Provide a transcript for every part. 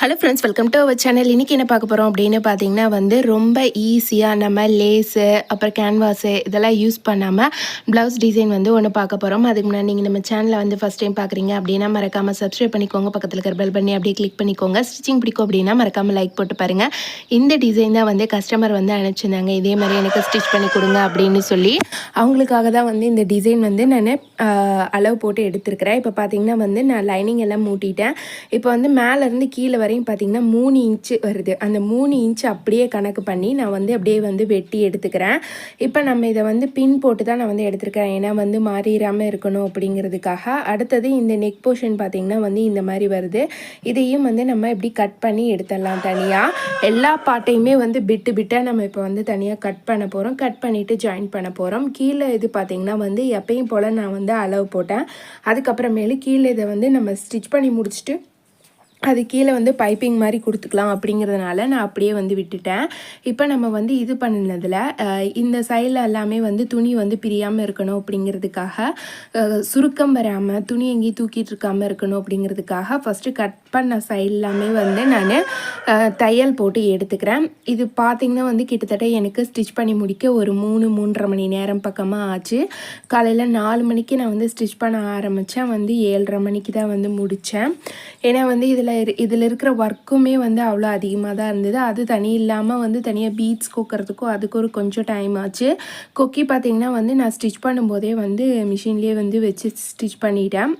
Hello friends welcome to our channel இன்றைக்கி என்ன பார்க்க போகிறோம் அப்படின்னு பார்த்தீங்கன்னா வந்து ரொம்ப ஈஸியாக நம்ம லேஸு அப்புறம் கேன்வாஸு இதெல்லாம் யூஸ் பண்ணாமல் ப்ளவுஸ் டிசைன் வந்து ஒன்று பார்க்க போகிறோம் அதுக்கு முன்னாடி நீங்கள் நம்ம சேனலை வந்து ஃபஸ்ட் டைம் பார்க்குறீங்க அப்படின்னா மறக்காமல் சப்ஸ்கிரைப் பண்ணிக்கோங்க. பக்கத்தில் இருக்கிற பெல் பண்ணி அப்படியே கிளிக் பண்ணிக்கோங்க. ஸ்டிச்சிங் பிடிக்கும் அப்படின்னா மறக்காமல் லைக் போட்டு பாருங்கள் இந்த டிசைன் தான் வந்து கஸ்டமர் வந்து அனுப்பிச்சிருந்தாங்க. இதே மாதிரி எனக்கு ஸ்டிச் பண்ணி கொடுங்க அப்படின்னு சொல்லி அவங்களுக்காக தான் வந்து இந்த டிசைன் வந்து நான் அளவு போட்டு எடுத்திருக்கிறேன். இப்போ பார்த்தீங்கன்னா வந்து நான் லைனிங் எல்லாம் மூட்டிட்டேன். இப்போ வந்து மேலேருந்து கீழே வரையும் பார்த்தீங்கன்னா மூணு இன்ச்சு வருது. அந்த மூணு இன்ச்சு அப்படியே கணக்கு பண்ணி நான் வந்து அப்படியே வந்து வெட்டி எடுத்துக்கிறேன். இப்போ நம்ம இதை வந்து பின் போட்டு தான் நான் வந்து எடுத்துருக்கேன் ஏன்னா வந்து மாறிடாமல் இருக்கணும் அப்படிங்கிறதுக்காக. அடுத்தது இந்த நெக் போர்ஷன் பார்த்திங்கன்னா வந்து இந்த மாதிரி வருது. இதையும் வந்து நம்ம இப்படி கட் பண்ணி எடுத்துடலாம் தனியாக எல்லா பாட்டையுமே வந்து பிட்டு பிட்டாக நம்ம இப்போ வந்து தனியாக கட் பண்ண போகிறோம் கட் பண்ணிவிட்டு ஜாயின் பண்ண போகிறோம் கீழே இது பார்த்திங்கன்னா வந்து எப்பயும் போல் நான் வந்து அளவு போட்டேன். அதுக்கப்புறமேலு கீழே இதை வந்து நம்ம ஸ்டிச் பண்ணி முடிச்சுட்டு அது கீழே வந்து பைப்பிங் மாதிரி கொடுத்துக்கலாம் அப்படிங்கிறதுனால நான் அப்படியே வந்து விட்டுட்டேன். இப்போ நம்ம வந்து இது பண்ணினதில் இந்த சைடில் எல்லாமே வந்து துணி வந்து பிரியாமல் இருக்கணும் அப்படிங்கிறதுக்காக சுருக்கம் வராமல் துணி எங்கேயும் தூக்கிட்டு இருக்காமல் இருக்கணும் அப்படிங்கிறதுக்காக ஃபஸ்ட்டு கட் பண்ண சைடு எல்லாமே வந்து நான் தையல் போட்டு எடுத்துக்கிறேன். இது பார்த்திங்கன்னா வந்து கிட்டத்தட்ட எனக்கு ஸ்டிச் பண்ணி முடிக்க ஒரு மூணு மூன்றரை மணி நேரம் பக்கமாக ஆச்சு. காலையில் நாலு மணிக்கு நான் வந்து ஸ்டிச் பண்ண ஆரம்பித்தேன் வந்து ஏழரை மணிக்கு தான் வந்து முடித்தேன் ஏன்னா வந்து இதில் இதில் இருக்கிற ஒர்க்குமே வந்து அவ்வளோ அதிகமாக தான் இருந்தது. அது தனி இல்லாமல் வந்து தனியாக பீட்ஸ் கொக்கிறதுக்கும் அதுக்கு ஒரு கொஞ்சம் டைம் ஆச்சு. கொக்கி பார்த்திங்கன்னா வந்து நான் ஸ்டிச் பண்ணும்போதே வந்து மிஷின்லேயே வந்து வச்சு ஸ்டிச் பண்ணிட்டேன்.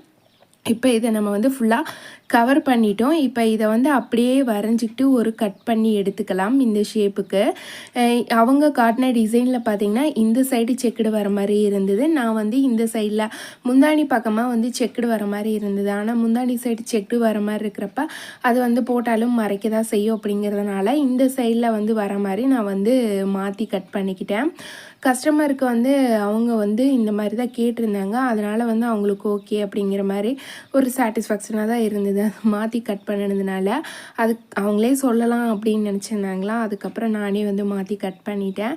இப்போ இதை நம்ம வந்து ஃபுல்லாக கவர் பண்ணிட்டோம். இப்போ இதை வந்து அப்படியே வரைஞ்சிக்கிட்டு ஒரு கட் பண்ணி எடுத்துக்கலாம் இந்த ஷேப்புக்கு அவங்க காட்டின டிசைனில் பார்த்தீங்கன்னா இந்த சைடு செக்குடு வர மாதிரி இருந்தது. நான் வந்து இந்த சைடில் முந்தாணி பக்கமாக வந்து செக்குடு வர மாதிரி இருந்தது. ஆனால் முந்தாணி சைடு செக்குடு வர மாதிரி இருக்கிறப்ப அது வந்து போட்டாலும் மறைக்க தான் செய்யும் அப்படிங்கிறதுனால இந்த சைடில் வந்து வர மாதிரி நான் வந்து மாற்றி கட் பண்ணிக்கிட்டேன். கஸ்டமருக்கு வந்து அவங்க வந்து இந்த மாதிரி தான் கேட்டிருந்தாங்க. அதனால் வந்து அவங்களுக்கு ஓகே அப்படிங்கிற மாதிரி ஒரு சாட்டிஸ்ஃபேக்ஷனாக தான் இருந்தது. அது மாற்றி கட் பண்ணினதுனால அது அவங்களே சொல்லலாம் அப்படின்னு நினச்சிருந்தாங்களா? அதுக்கப்புறம் நானே வந்து மாற்றி கட் பண்ணிட்டேன்.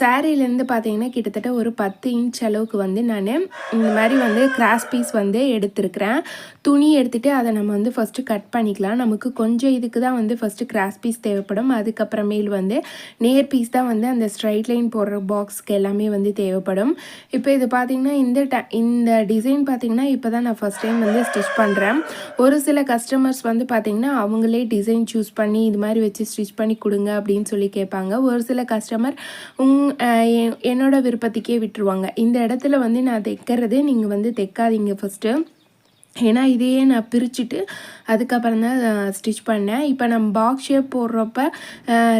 சாரீலேருந்து பார்த்தீங்கன்னா கிட்டத்தட்ட ஒரு பத்து இன்ச் அளவுக்கு வந்து நான் இந்த மாதிரி வந்து கிராஸ் பீஸ் வந்து எடுத்திருக்கிறேன். துணி எடுத்துகிட்டு அதை நம்ம வந்து ஃபஸ்ட்டு கட் பண்ணிக்கலாம். நமக்கு கொஞ்சம் இதுக்கு தான் வந்து ஃபஸ்ட்டு கிராஸ் பீஸ் தேவைப்படும். அதுக்கப்புறமேல் வந்து நேர் பீஸ் தான் வந்து அந்த ஸ்ட்ரைட் லைன் போடுற பாக்ஸ்க்கு எல்லாமே வந்து தேவைப்படும். இப்போ இது பார்த்தீங்கன்னா இந்த ட இந்த டிசைன் பார்த்திங்கன்னா இப்போ தான் நான் ஃபஸ்ட் டைம் வந்து ஸ்டிச் பண்ணுறேன் ஒரு சில கஸ்டமர்ஸ் வந்து பார்த்திங்கன்னா அவங்களே டிசைன் சூஸ் பண்ணி இது மாதிரி வச்சு ஸ்டிச் பண்ணி கொடுங்க அப்படின்னு சொல்லி கேட்பாங்க. ஒரு சில கஸ்டமர் உங் என்னோடய விருப்பத்துக்கே விட்டுருவாங்க. இந்த இடத்துல வந்து நான் தைக்கிறது நீங்கள் வந்து தைக்காதீங்க ஃபஸ்ட்டு ஏன்னா இதையே நான் பிரிச்சுட்டு அதுக்கப்புறம் தான் ஸ்டிச் பண்ணேன். இப்போ நம்ம பாக்ஸ் ஷேப் போடுறப்ப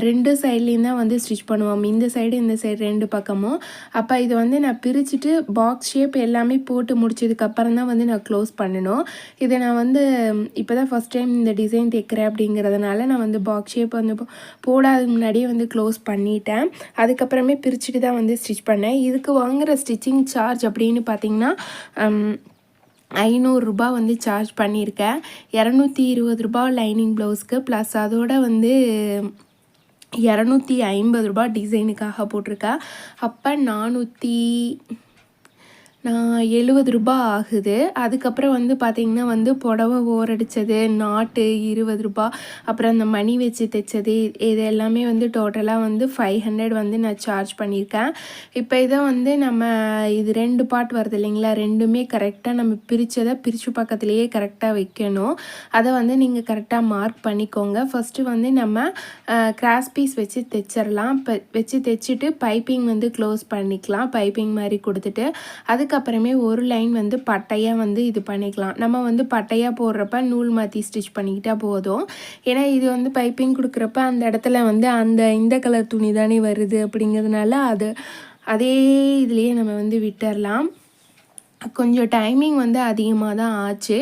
ரெண்டு சைட்லேயும் தான் வந்து ஸ்டிச் பண்ணுவோம். இந்த சைடு இந்த சைடு ரெண்டு பக்கமும். அப்போ இதை வந்து நான் பிரிச்சுட்டு பாக்ஸ் ஷேப் எல்லாமே போட்டு முடிச்சதுக்கப்புறம் தான் வந்து நான் க்ளோஸ் பண்ணணும். இதை நான் வந்து இப்போ தான் ஃபஸ்ட் டைம் இந்த டிசைன் தைக்கிறேன் அப்படிங்கிறதுனால நான் வந்து பாக்ஸ் ஷேப் வந்து போடாத முன்னாடியே வந்து க்ளோஸ் பண்ணிட்டேன். அதுக்கப்புறமே பிரிச்சுட்டு தான் வந்து ஸ்டிச் பண்ணேன். இதுக்கு வாங்குகிற ஸ்டிச்சிங் சார்ஜ் அப்படின்னு பார்த்தீங்கன்னா ஐநூறுரூபா வந்து சார்ஜ் பண்ணியிருக்கேன். இரநூத்தி இருபது ரூபா லைனிங் ப்ளவுஸ்க்கு ப்ளஸ் அதோட வந்து இரநூத்தி ஐம்பது ரூபா டிசைனுக்காக போட்டிருக்கேன். அப்போ நானூற்றி நான் எழுபது ரூபாய் ஆகுது. அதுக்கப்புறம் வந்து பார்த்திங்கன்னா வந்து புடவை ஓரடிச்சது நாட்டு இருபது ரூபாய் அப்புறம் அந்த மணி வச்சு தைச்சது இது எல்லாமே வந்து டோட்டலாக வந்து ஃபைவ் ஹண்ட்ரட் வந்து நான் சார்ஜ் பண்ணியிருக்கேன். இப்போ இதை வந்து நம்ம இது ரெண்டு பார்ட் வருது இல்லைங்களா? ரெண்டுமே கரெக்டாக நம்ம பிரித்ததை பிரித்து பக்கத்துலேயே கரெக்டாக வைக்கணும். அதை வந்து நீங்கள் கரெக்டாக மார்க் பண்ணிக்கோங்க. ஃபஸ்ட்டு வந்து நம்ம கிராஸ் பீஸ் வச்சு தைச்சிடலாம். இப்போ வச்சு தைச்சிட்டு பைப்பிங் வந்து க்ளோஸ் பண்ணிக்கலாம். பைப்பிங் மாதிரி கொடுத்துட்டு அதுக்கு அதுக்கப்புறமே ஒரு லைன் வந்து பட்டையாக வந்து இது பண்ணிக்கலாம். நம்ம வந்து பட்டையாக போடுறப்ப நூல் மாற்றி ஸ்டிச் பண்ணிக்கிட்டால் போதும். ஏன்னா இது வந்து பைப்பிங் கொடுக்குறப்ப அந்த இடத்துல வந்து அந்த இந்த கலர் துணி தானே வருது அப்படிங்கிறதுனால அது அதே இதுலேயே நம்ம வந்து விட்டுறலாம். கொஞ்சம் டைமிங் வந்து அதிகமாக தான் ஆச்சு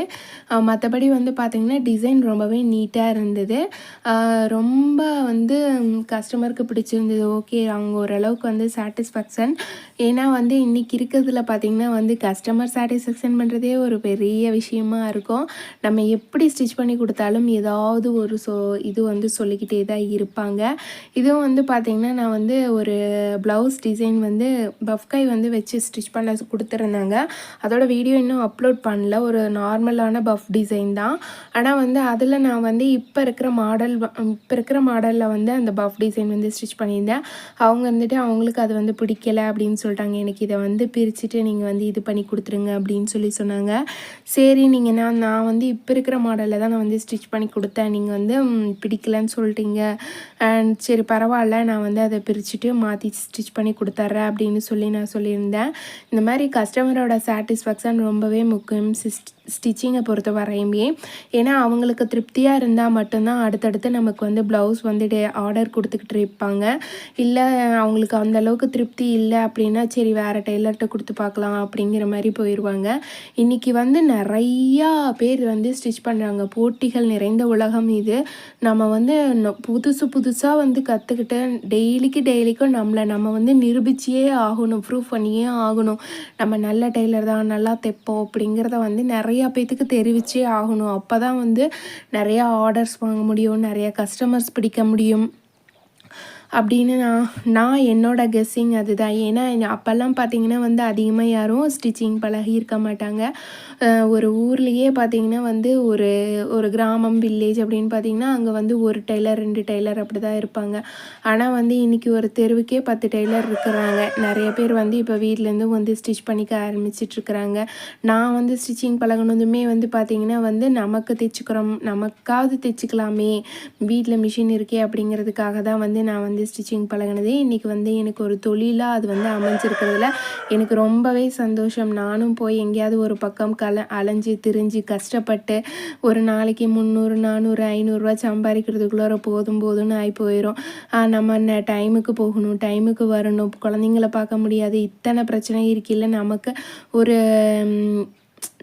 மற்றபடி வந்து பார்த்திங்கன்னா டிசைன் ரொம்பவே நீட்டாக இருந்தது. ரொம்ப வந்து கஸ்டமருக்கு பிடிச்சிருந்தது. ஓகே அவங்க ஓரளவுக்கு வந்து சாட்டிஸ்ஃபேக்ஷன் ஏன்னா வந்து இன்றைக்கி இருக்கிறதுல பார்த்திங்கன்னா வந்து கஸ்டமர் சாட்டிஸ்ஃபேக்ஷன் பண்ணுறதே ஒரு பெரிய விஷயமா இருக்கும். நம்ம எப்படி ஸ்டிச் பண்ணி கொடுத்தாலும் ஏதாவது ஒரு சோ இது வந்து சொல்லிக்கிட்டே தான் இருப்பாங்க. இதுவும் வந்து பார்த்திங்கன்னா நான் வந்து ஒரு ப்ளவுஸ் டிசைன் வந்து பஃப்கை வந்து வச்சு ஸ்டிச் பண்ண கொடுத்துருந்தாங்க. அதோட வீடியோ இன்னும் அப்லோட் பண்ணல. ஒரு நார்மலான பஃப் டிசைன் தான். ஆனால் வந்து அதில் நான் வந்து இப்போ இருக்கிற மாடல் இப்போ இருக்கிற மாடலில் வந்து அந்த பஃப் டிசைன் வந்து ஸ்டிச் பண்ணியிருந்தேன். அவங்க வந்துட்டு அவங்களுக்கு அது வந்து பிடிக்கல அப்படின்னு சொல்லிட்டாங்க. எனக்கு இதை வந்து பிரிச்சுட்டு நீங்கள் வந்து இது பண்ணி கொடுத்துருங்க அப்படின்னு சொல்லி சொன்னாங்க. சரி நீங்கள் நான் நான் வந்து இப்போ இருக்கிற மாடலில் தான் நான் வந்து ஸ்டிச் பண்ணி கொடுத்தேன். நீங்கள் வந்து பிடிக்கலன்னு சொல்லிட்டீங்க. அண்ட் சரி பரவாயில்ல. நான் வந்து அதை பிரிச்சுட்டு மாற்றி ஸ்டிச் பண்ணி கொடுத்துட்றேன் அப்படின்னு சொல்லி நான் சொல்லியிருந்தேன். இந்த மாதிரி கஸ்டமரோட சாட்டிஸ்ஃபேக்ஷன் ரொம்பவே முக்கியம். சிஸ்ட் ஸ்டிச்சிங்கை பொறுத்த வரையுமே. ஏன்னா அவங்களுக்கு திருப்தியாக இருந்தால் மட்டும்தான் அடுத்தடுத்து நமக்கு வந்து ப்ளவுஸ் வந்து ஆர்டர் கொடுத்துக்கிட்டு இருப்பாங்க. இல்லை அவங்களுக்கு அந்தளவுக்கு திருப்தி இல்லை அப்படின்னா சரி வேறு டெய்லர்கிட்ட கொடுத்து பார்க்கலாம் அப்படிங்கிற மாதிரி போயிடுவாங்க இன்றைக்கி வந்து நிறையா பேர் வந்து ஸ்டிச் பண்ணுறாங்க போட்டிகள் நிறைந்த உலகம் இது. நம்ம வந்து புதுசு புதுசாக வந்து கற்றுக்கிட்டு டெய்லிக்கு டெய்லிக்கும் நம்மளை நம்ம வந்து நிரூபிச்சியே ஆகணும் ப்ரூவ் பண்ணியே ஆகணும். நம்ம நல்ல டெய்லர் தான் நல்லா தைப்போம் அப்படிங்கிறத வந்து நிறையா பேத்துக்கு தெரிவிச்சே ஆகணும். அப்போ தான் வந்து நிறையா ஆர்டர்ஸ் வாங்க முடியும் நிறைய கஸ்டமர்ஸ் பிடிக்க முடியும். அப்படின்னு நான் நான் என்னோட கெஸ்ஸிங் அதுதான். ஏன்னா அப்போல்லாம் பார்த்தீங்கன்னா வந்து அதிகமாக யாரும் ஸ்டிச்சிங் பழகி இருக்க மாட்டாங்க. ஒரு ஊர்லேயே பார்த்தீங்கன்னா வந்து ஒரு ஒரு கிராமம் வில்லேஜ் அப்படின்னு பார்த்தீங்கன்னா அங்கே வந்து ஒரு டெய்லர் ரெண்டு டெய்லர் அப்படி தான் இருப்பாங்க. ஆனால் வந்து இன்றைக்கி ஒரு தெருவுக்கே பத்து டெய்லர் இருக்கிறாங்க. நிறைய பேர் வந்து இப்போ வீட்டிலேருந்து வந்து ஸ்டிச் பண்ணிக்க ஆரம்பிச்சிட்ருக்குறாங்க நான் வந்து ஸ்டிச்சிங் பழகினதுமே வந்து பார்த்திங்கன்னா வந்து நமக்கு தைச்சிக்கிறோம் நமக்காவது தைச்சிக்கலாமே வீட்டில் மிஷின் இருக்கே அப்படிங்கிறதுக்காக தான் வந்து நான் வந்து ஸ்டிச்சிங் பழகுனதே இன்றைக்கி வந்து எனக்கு ஒரு தொழிலாக அது வந்து அமைஞ்சிருக்கிறதுல எனக்கு ரொம்பவே சந்தோஷம். நானும் போய் எங்கேயாவது ஒரு பக்கம் கல அலைஞ்சு திரிஞ்சு கஷ்டப்பட்டு ஒரு நாளைக்கு முந்நூறு நானூறு ஐநூறுரூவா சம்பாதிக்கிறதுக்குள்ளே போதும் போதும்னு ஆகி போயிடும் நம்ம என்ன டைமுக்கு போகணும் டைமுக்கு வரணும். குழந்தைங்கள பார்க்க முடியாது. இத்தனை பிரச்சனை இருக்குல்ல நமக்கு ஒரு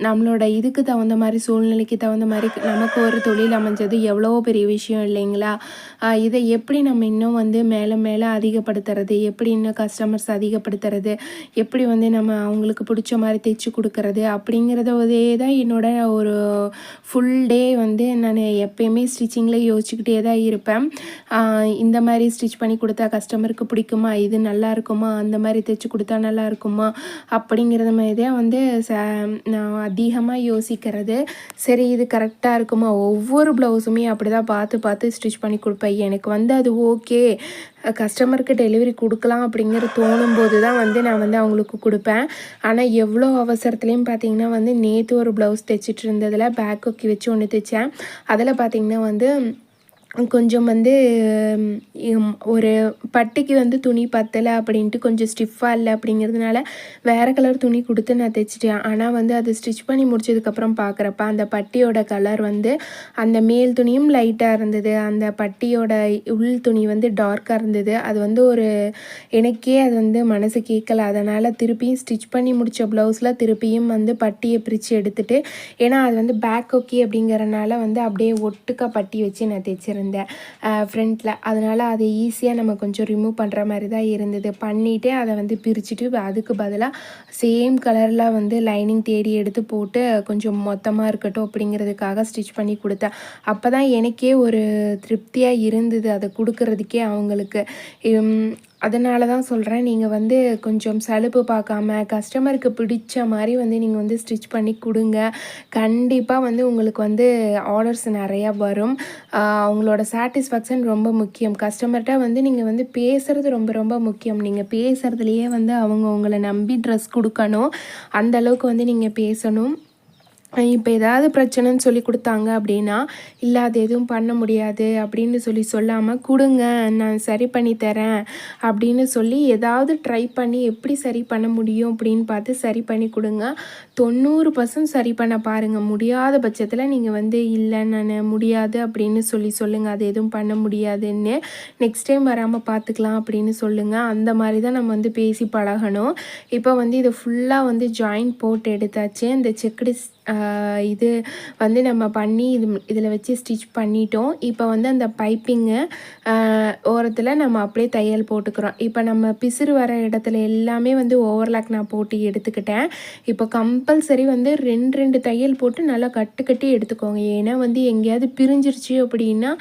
நம்மளோட இதுக்கு தகுந்த மாதிரி சூழ்நிலைக்கு தகுந்த மாதிரி நமக்கு ஒரு தொழில் அமைஞ்சது எவ்வளோ பெரிய விஷயம் இல்லைங்களா? இதை எப்படி நம்ம இன்னும் வந்து மேலே மேலே அதிகப்படுத்துறது? எப்படி இன்னும் கஸ்டமர்ஸ் அதிகப்படுத்துறது? எப்படி வந்து நம்ம அவங்களுக்கு பிடிச்ச மாதிரி தைச்சு கொடுக்கறது? அப்படிங்கிறதே தான் என்னோட ஒரு ஃபுல் டே வந்து நான் எப்பயுமே ஸ்டிச்சிங்கில் யோசிச்சுக்கிட்டே தான் இருப்பேன். இந்த மாதிரி ஸ்டிச் பண்ணி கொடுத்தா கஸ்டமருக்கு பிடிக்குமா? இது நல்லா இருக்குமா? அந்த மாதிரி தைச்சு கொடுத்தா நல்லா இருக்குமா? அப்படிங்கிறத மாதிரி தான் வந்து ச நான் அதிகமாக யோசிக்கிறது. சரி இது கரெக்டாக இருக்குமா? ஒவ்வொரு ப்ளவுஸுமே அப்படி தான் பார்த்து பார்த்து ஸ்டிச் பண்ணி கொடுப்பேன். எனக்கு வந்து அது ஓகே கஸ்டமருக்கு டெலிவரி கொடுக்கலாம் அப்படிங்கிற தோணும்போது தான் வந்து நான் வந்து அவங்களுக்கு கொடுப்பேன். ஆனால் எவ்வளோ அவசரத்துலேயும் பார்த்தீங்கன்னா வந்து நேற்று ஒரு ப்ளவுஸ் தைச்சிட்டு இருந்ததில் பேக் ஒக்கி வச்சு ஒன்று தைச்சேன். அதில் பார்த்திங்கன்னா வந்து கொஞ்சம் வந்து ஒரு பட்டிக்கு வந்து துணி பத்தலை அப்படின்ட்டு கொஞ்சம் ஸ்டிஃபாக இல்லை அப்படிங்கிறதுனால வேறு கலர் துணி கொடுத்து நான் தைச்சிட்டேன். ஆனால் வந்து அது ஸ்டிச் பண்ணி முடிச்சதுக்கப்புறம் பார்க்குறப்ப அந்த பட்டியோட கலர் வந்து அந்த மேல் துணியும் லைட்டாக இருந்தது. அந்த பட்டியோட உள் துணி வந்து டார்க்காக இருந்தது. அது வந்து ஒரு எனக்கே அது வந்து மனசு கேட்கல அதனால் திருப்பியும் ஸ்டிச் பண்ணி முடித்த ப்ளவுஸில் திருப்பியும் வந்து பட்டியை பிரித்து எடுத்துகிட்டு ஏன்னா அது வந்து பேக் ஓகே அப்படிங்கிறனால வந்து அப்படியே ஒட்டுக்கா பட்டி வச்சு நான் தைச்சிருந்தேன். ஃப்ரண்ட்டில் அதனால் அதை ஈஸியாக நம்ம கொஞ்சம் ரிமூவ் பண்ணுற மாதிரி தான் இருந்தது. பண்ணிவிட்டு அதை வந்து பிரிச்சுட்டு அதுக்கு பதிலாக சேம் கலரில் வந்து லைனிங் தேடி எடுத்து போட்டு கொஞ்சம் மொத்தமாக இருக்கட்டும் அப்படிங்கிறதுக்காக ஸ்டிச் பண்ணி கொடுத்தேன். அப்போ தான் எனக்கே ஒரு திருப்தியாக இருந்தது அதை கொடுக்கறதுக்கே அவங்களுக்கு. அதனால தான் சொல்கிறேன் நீங்கள் வந்து கொஞ்சம் சலுப்பு பார்க்காம கஸ்டமருக்கு பிடிச்ச மாதிரி வந்து நீங்கள் வந்து ஸ்டிச் பண்ணி கொடுங்க. கண்டிப்பாக வந்து உங்களுக்கு வந்து ஆர்டர்ஸ் நிறையா வரும். அவங்களோட சாட்டிஸ்ஃபேக்ஷன் ரொம்ப முக்கியம். கஸ்டமர்கிட்ட வந்து நீங்கள் வந்து பேசுகிறது ரொம்ப ரொம்ப முக்கியம். நீங்கள் பேசுகிறதுலையே வந்து அவங்க உங்களை நம்பி ட்ரெஸ் கொடுக்கணும். அந்தளவுக்கு வந்து நீங்கள் பேசணும். இப்போ ஏதாவது பிரச்சனைன்னு சொல்லி கொடுத்தாங்க அப்படின்னா இல்லை அது எதுவும் பண்ண முடியாது அப்படின்னு சொல்லி சொல்லாமல் கொடுங்க நான் சரி பண்ணி தரேன் அப்படின்னு சொல்லி ஏதாவது ட்ரை பண்ணி எப்படி சரி பண்ண முடியும்? அப்படின்னு பார்த்து சரி பண்ணி கொடுங்க. தொண்ணூறு பர்சன்ட் சரி பண்ண பாருங்கள் முடியாத பட்சத்தில் நீங்கள் வந்து இல்லை நான் முடியாது அப்படின்னு சொல்லி சொல்லுங்கள் அது எதுவும் பண்ண முடியாதுன்னு நெக்ஸ்ட் டைம் வராமல் பார்த்துக்கலாம் அப்படின்னு சொல்லுங்கள் அந்த மாதிரி தான் நம்ம வந்து பேசி பழகணும். இப்போ வந்து இதை ஃபுல்லாக வந்து ஜாயின் போட்டு எடுத்தாச்சு. இந்த செக்குடு இது வந்து நம்ம பண்ணி இது இதில் வச்சு ஸ்டிச் பண்ணிட்டோம். இப்போ வந்து அந்த பைப்பிங்கு ஓரத்தில் நம்ம அப்படியே தையல் போட்டுக்கிறோம். இப்போ நம்ம பிசுறு வர இடத்துல எல்லாமே வந்து ஓவர்லாக் நான் போட்டு எடுத்துக்கிட்டேன். இப்போ கம்பல்சரி வந்து ரெண்டு ரெண்டு தையல் போட்டு நல்லா கட்டு கட்டி எடுத்துக்கோங்க. ஏன்னா வந்து எங்கேயாவது பிரிஞ்சிருச்சு அப்படின்னா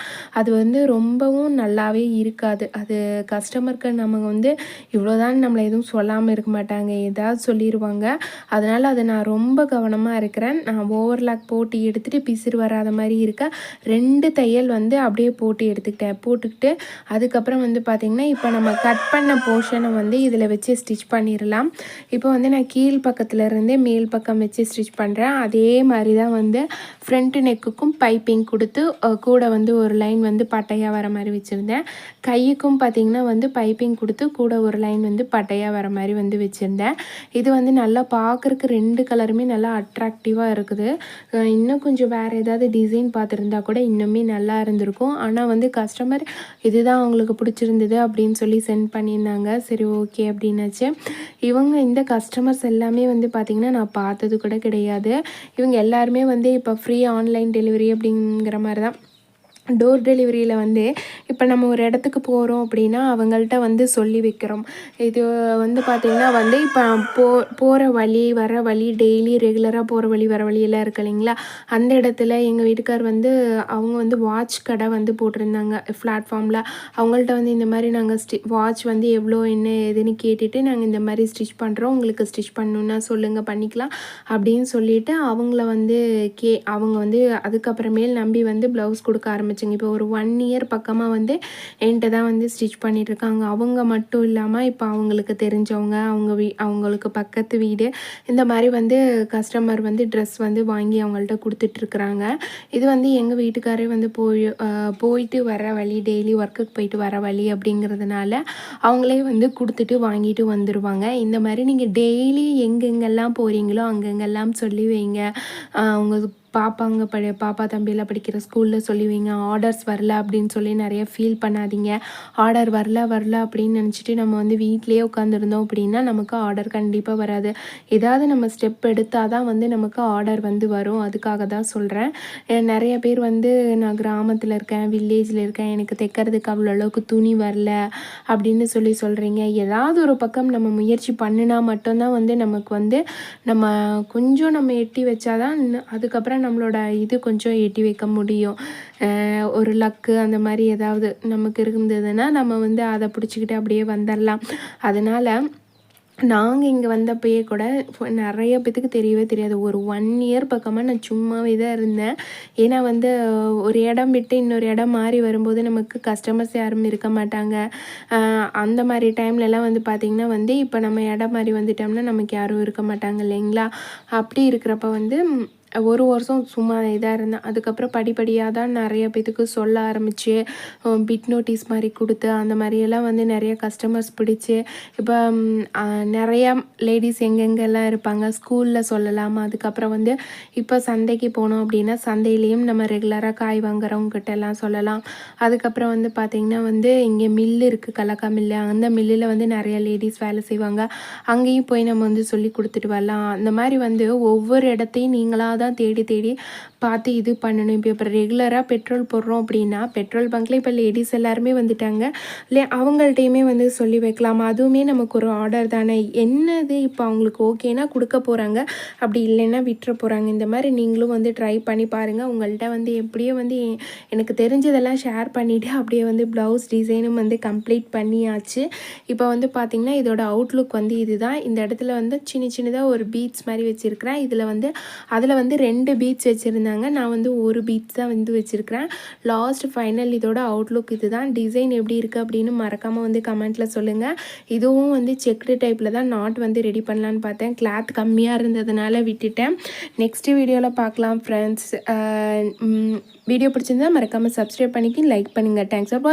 அது வந்து ரொம்பவும் நல்லாவே இருக்காது. அது கஸ்டமருக்கு நம்ம வந்து இவ்வளோதான் நம்மளை எதுவும் சொல்லாமல் இருக்க மாட்டாங்க. ஏதாவது சொல்லிடுவாங்க அதனால் அதை நான் ரொம்ப கவனமாக இருக்கிறேன். நான் ஓவர்லாக் போட்டு எடுத்துகிட்டு பிசிறு வராத மாதிரி இருக்க ரெண்டு தையல் வந்து அப்படியே போட்டு எடுத்துக்கிட்டேன். போட்டுக்கிட்டு அதுக்கப்புறம் வந்து பார்த்திங்கன்னா இப்போ நம்ம கட் பண்ண போர்ஷனை வந்து இதில் வச்சு ஸ்டிச் பண்ணிடலாம் இப்போ வந்து நான் கீழ் பக்கத்தில் இருந்தே மேல் பக்கம் வச்சு ஸ்டிச் பண்ணுறேன் அதே மாதிரி தான் வந்து ஃப்ரண்ட் நெக்குக்கும் பைப்பிங் கொடுத்து கூட வந்து ஒரு லைன் வந்து பட்டையாக வர மாதிரி வச்சுருந்தேன். கையுக்கும் பார்த்திங்கன்னா வந்து பைப்பிங் கொடுத்து கூட ஒரு லைன் வந்து பட்டையாக வர மாதிரி வந்து வச்சுருந்தேன். இது வந்து நல்லா பார்க்குறக்கு ரெண்டு கலருமே நல்லா அட்ராக்டிவாக இருக்குது. இன்னும் கொஞ்சம் வேறு ஏதாவது டிசைன் பார்த்துருந்தா கூட இன்னுமே நல்லா இருந்திருக்கும். ஆனால் வந்து கஸ்டமர் இதுதான் அவங்களுக்கு பிடிச்சிருந்தது அப்படின்னு சொல்லி சென்ட் பண்ணியிருந்தாங்க. சரி ஓகே அப்படின்னாச்சு. இவங்க இந்த கஸ்டமர்ஸ் எல்லாமே வந்து பார்த்திங்கன்னா நான் பார்த்தது கூட கிடையாது. இவங்க எல்லாருமே வந்து இப்போ ஃப்ரீ ஆன்லைன் டெலிவரி அப்படிங்கிற மாதிரி தான் டோர் டெலிவரியில் வந்து இப்போ நம்ம ஒரு இடத்துக்கு போகிறோம் அப்படின்னா அவங்கள்ட்ட வந்து சொல்லி வைக்கிறோம். இது வந்து பார்த்திங்கன்னா வந்து இப்போ போ போகிற வழி வர வழி டெய்லி ரெகுலராக போகிற வழி வர வழியெல்லாம் இருக்கு இல்லைங்களா? அந்த இடத்துல எங்கள் வீட்டுக்கார் வந்து அவங்க வந்து வாட்ச் கடை வந்து போட்டிருந்தாங்க பிளாட்ஃபார்மில் அவங்கள்ட்ட வந்து இந்த மாதிரி நாங்கள் ஸ்டி வாட்ச் வந்து எவ்வளோ என்ன ஏதுன்னு கேட்டுட்டு நாங்கள் இந்த மாதிரி ஸ்டிச் பண்ணுறோம் உங்களுக்கு ஸ்டிச் பண்ணணுன்னா சொல்லுங்கள் பண்ணிக்கலாம் அப்படின்னு சொல்லிவிட்டு அவங்கள வந்து கே அவங்க வந்து அதுக்கப்புறமேல் நம்பி வந்து ப்ளவுஸ் கொடுக்க ஆரம்பிச்சு ஆரம்பிச்சிங்க. இப்போ ஒரு ஒன் இயர் பக்கமாக வந்து என்கிட்ட தான் வந்து ஸ்டிச் பண்ணிகிட்ருக்காங்க அவங்க மட்டும் இல்லாமல் இப்போ அவங்களுக்கு தெரிஞ்சவங்க அவங்க வீ அவங்களுக்கு பக்கத்து வீடு இந்த மாதிரி வந்து கஸ்டமர் வந்து ட்ரெஸ் வந்து வாங்கி அவங்கள்ட்ட கொடுத்துட்ருக்குறாங்க இது வந்து எங்கள் வீட்டுக்காரே வந்து போய் போயிட்டு வர வழி டெய்லி ஒர்க்குக்கு போயிட்டு வர வழி அப்படிங்கிறதுனால அவங்களே வந்து கொடுத்துட்டு வாங்கிட்டு வந்துடுவாங்க இந்த மாதிரி நீங்கள் டெய்லி எங்கெங்கெல்லாம் போகிறீங்களோ அங்கெங்கெல்லாம் சொல்லி வைங்க. உங்கள் பாப்பாங்க படி பாப்பா தம்பியெல்லாம் படிக்கிற ஸ்கூலில் சொல்லுவீங்க ஆர்டர்ஸ் வரல அப்படின்னு சொல்லி நிறைய ஃபீல் பண்ணாதீங்க. ஆர்டர் வரல வரல அப்படின்னு நினச்சிட்டு நம்ம வந்து வீட்லேயே உட்காந்துருந்தோம் அப்படின்னா நமக்கு ஆர்டர் கண்டிப்பாக வராது. ஏதாவது நம்ம ஸ்டெப் எடுத்தால் தான் வந்து நமக்கு ஆர்டர் வந்து வரும். அதுக்காக தான் சொல்கிறேன் நிறைய பேர் வந்து நான் கிராமத்தில் இருக்கேன் வில்லேஜில் இருக்கேன் எனக்கு தைக்கிறதுக்கு அவ்வளோ அளவுக்கு துணி வரல அப்படின்னு சொல்லி சொல்கிறீங்க ஏதாவது ஒரு பக்கம் நம்ம முயற்சி பண்ணினா மட்டும்தான் வந்து நமக்கு வந்து நம்ம கொஞ்சம் நம்ம எட்டி வச்சாதான் அதுக்கப்புறம் நம்மளோட இது கொஞ்சம் எட்டி வைக்க முடியும். ஒரு லக்கு அந்த மாதிரி ஏதாவது நமக்கு இருந்ததுன்னா நம்ம வந்து அதை பிடிச்சிக்கிட்டு அப்படியே வந்துடலாம் அதனால் நாங்கள் இங்கே வந்தப்பயே கூட நிறைய பேத்துக்கு தெரியவே தெரியாது. ஒரு ஒன் இயர் பக்கமாக நான் சும்மாவே தான் இருந்தேன். ஏன்னா வந்து ஒரு இடம் விட்டு இன்னொரு இடம் மாறி வரும்போது நமக்கு கஸ்டமர்ஸ் யாரும் இருக்க மாட்டாங்க. அந்த மாதிரி டைம்லலாம் வந்து பார்த்திங்கன்னா வந்து இப்போ நம்ம இடம் மாறி வந்துட்டோம்னா நமக்கு யாரும் இருக்க மாட்டாங்க இல்லைங்களா? அப்படி இருக்கிறப்ப வந்து ஒரு வருஷம் சும்மா இதாக இருந்தேன். அதுக்கப்புறம் படிப்படியாக தான் நிறைய பேத்துக்கு சொல்ல ஆரம்பித்து பிட் நோட்டீஸ் மாதிரி கொடுத்து அந்த மாதிரியெல்லாம் வந்து நிறைய கஸ்டமர்ஸ் பிடிச்சி இப்போ நிறையா லேடிஸ் எங்கெங்கெல்லாம் இருப்பாங்க ஸ்கூலில் சொல்லலாம்? அதுக்கப்புறம் வந்து இப்போ சந்தைக்கு போனோம் அப்படின்னா சந்தையிலையும் நம்ம ரெகுலராக காய் வாங்குறவங்ககிட்ட எல்லாம் சொல்லலாம். அதுக்கப்புறம் வந்து பார்த்திங்கன்னா வந்து இங்கே மில்லு இருக்குது கலக்கா மில்லு அந்த மில்லில் வந்து நிறைய லேடிஸ் வேலை செய்வாங்க. அங்கேயும் போய் நம்ம வந்து சொல்லி கொடுத்துட்டு வரலாம். அந்த மாதிரி வந்து ஒவ்வொரு இடத்தையும் நீங்களாக தான் தேடி தேடி பார்த்து இது பண்ணணும். இப்போ இப்போ ரெகுலராக பெட்ரோல் போடுறோம் அப்படின்னா பெட்ரோல் பங்க்கில் இப்போ லேடிஸ் எல்லாருமே வந்துட்டாங்க. இல்லை அவங்கள்ட்டையுமே வந்து சொல்லி வைக்கலாம். அதுவுமே நமக்கு ஒரு ஆர்டர் தானே. என்னது இப்போ அவங்களுக்கு ஓகேனா கொடுக்க போகிறாங்க அப்படி இல்லைன்னா விட்டுற போகிறாங்க இந்த மாதிரி நீங்களும் வந்து ட்ரை பண்ணி பாருங்கள் உங்கள்கிட்ட வந்து எப்படியோ வந்து எனக்கு தெரிஞ்சதெல்லாம் ஷேர் பண்ணிவிட்டு அப்படியே வந்து ப்ளவுஸ் டிசைனும் வந்து கம்ப்ளீட் பண்ணியாச்சு. இப்போ வந்து பார்த்திங்கன்னா இதோட அவுட்லுக் வந்து இதுதான். இந்த இடத்துல வந்து சின்ன சின்னதாக ஒரு பீட்ஸ் மாதிரி வச்சுருக்கிறேன். இதில் வந்து அதில் வந்து வந்து ரெண்டு பீட்ஸ் வச்சுருந்தாங்க. நான் வந்து ஒரு பீட்ஸ் தான் வந்து வச்சுருக்கிறேன். லாஸ்ட் ஃபைனல் இதோட அவுட்லுக் இது தான் டிசைன் எப்படி இருக்குது அப்படின்னு மறக்காமல் வந்து கமெண்ட்டில் சொல்லுங்கள் இதுவும் வந்து செக்டு டைப்பில் தான் நாட் வந்து ரெடி பண்ணலான்னு பார்த்தேன். கிளாத் கம்மியாக இருந்ததுனால விட்டுட்டேன். நெக்ஸ்ட்டு வீடியோவில் பார்க்கலாம் ஃப்ரெண்ட்ஸ் வீடியோ பிடிச்சிருந்தா மறக்காமல் சப்ஸ்கிரைப் பண்ணிக்கி லைக் பண்ணுங்கள் தேங்க்ஸ் ஃபார்